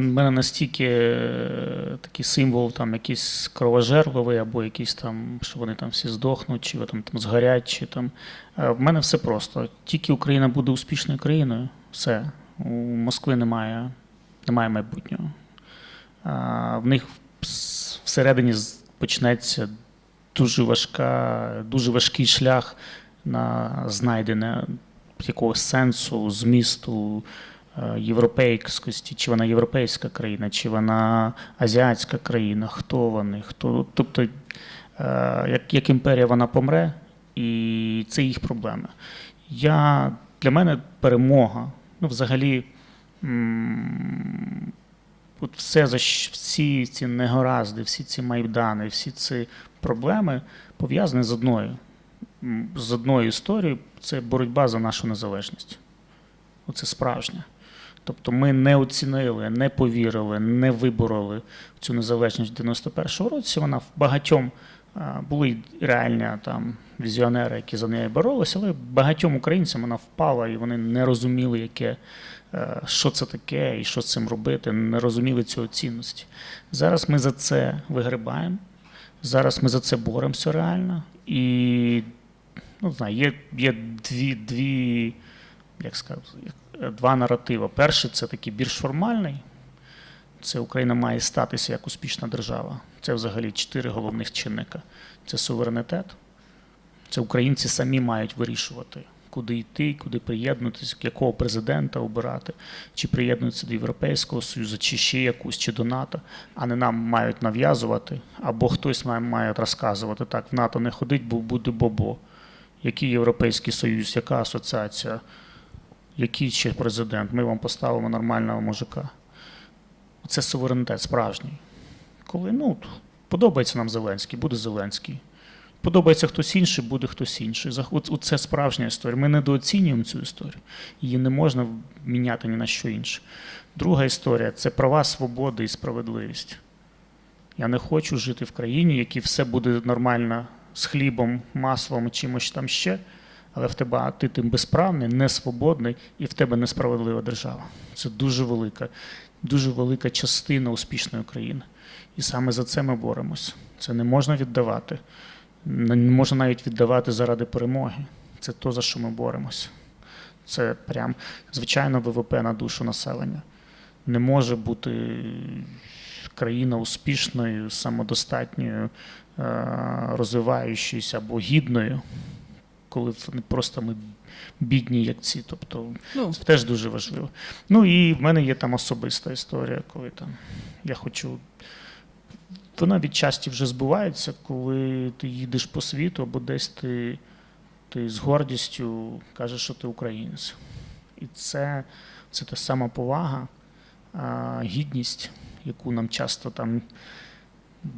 У мене настільки е, такий символ, там якийсь кровожерливий, або якийсь там, що вони там всі здохнуть, чи там, там згорять, чи там. Е, В мене все просто. Тільки Україна буде успішною країною, все. У Москви немає, немає майбутнього. В них всередині почнеться дуже важка, дуже важкий шлях на знайдення якогось сенсу, змісту європейськості, чи вона європейська країна, чи вона азіатська країна, хто вони, хто. Тобто, е, як, як імперія вона помре, і це їх проблеми. Я, для мене перемога, ну, взагалі, от все за всі ці негаразди, всі ці майдани, всі ці проблеми пов'язані з одною, з одною історією це боротьба за нашу незалежність. Оце справжнє. Тобто ми не оцінили, не повірили, не вибороли цю незалежність в 91-му році. Вона в багатьом були реальні там візіонери, які за нею боролися, але багатьом українцям вона впала, і вони не розуміли, яке, е, що це таке і що з цим робити, не розуміли цього цінності. Зараз ми за це вигрибаємо. Зараз ми за це боремося реально. І ну, знаю, є, є дві, дві, як сказати, два наративи. Перший це такий більш формальний. Це Україна має статися як успішна держава. Це взагалі чотири головних чинника: це суверенітет, це українці самі мають вирішувати, куди йти, куди приєднуватися, якого президента обирати, чи приєднуватися до Європейського Союзу, чи ще якусь, чи до НАТО, а не нам мають нав'язувати, або хтось має, має розказувати, так, в НАТО не ходить, бо буде бобо. Який Європейський Союз, яка асоціація, який ще президент, ми вам поставимо нормального мужика. Це суверенітет справжній. Коли ну, подобається нам Зеленський, буде Зеленський. Подобається хтось інший, буде хтось інший. Це справжня історія. Ми недооцінюємо цю історію. Її не можна міняти ні на що інше. Друга історія це права, свободи і справедливість. Я не хочу жити в країні, в якій все буде нормально з хлібом, маслом чимось там ще, але в тебе а ти тим безправний, несвободний, і в тебе несправедлива держава. Це дуже велика, дуже велика частина успішної країни. І саме за це ми боремося. Це не можна віддавати. Не можна навіть віддавати заради перемоги. Це то, за що ми боремося. Це прям звичайно ВВП на душу населення. Не може бути країна успішною, самодостатньою, е, розвиваючоюся або гідною, коли вони просто ми бідні, як ці. Тобто Ну, це теж дуже важливо. Ну і в мене є там особиста історія, коли там я хочу. Вона відчасті вже збувається, коли ти їдеш по світу або десь ти, ти з гордістю кажеш, що ти українець. І це, це та сама повага, гідність, яку нам часто там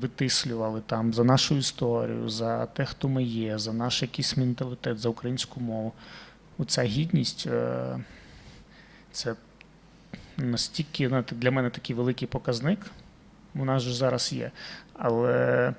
витислювали там, за нашу історію, за те, хто ми є, за наш якийсь менталітет, за українську мову. Оця гідність е, це настільки для мене такий великий показник. Нас же зараз є. Але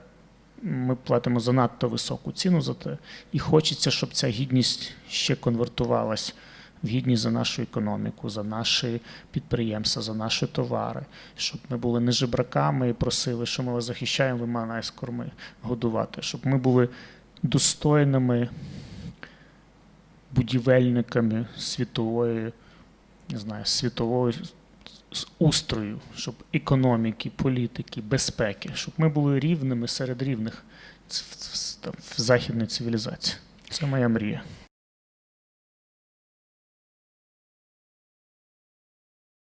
ми платимо занадто високу ціну за те. І хочеться, щоб ця гідність ще конвертувалась в гідність за нашу економіку, за наші підприємства, за наші товари, щоб ми були не жебраками і просили, що ми вас захищаємо, ви маєте нас корми годувати, щоб ми були достойними будівельниками світової, не знаю, світової устрою, щоб економіки, політики, безпеки, щоб ми були рівними серед рівних в, в, в, в західній цивілізації. Це моя мрія.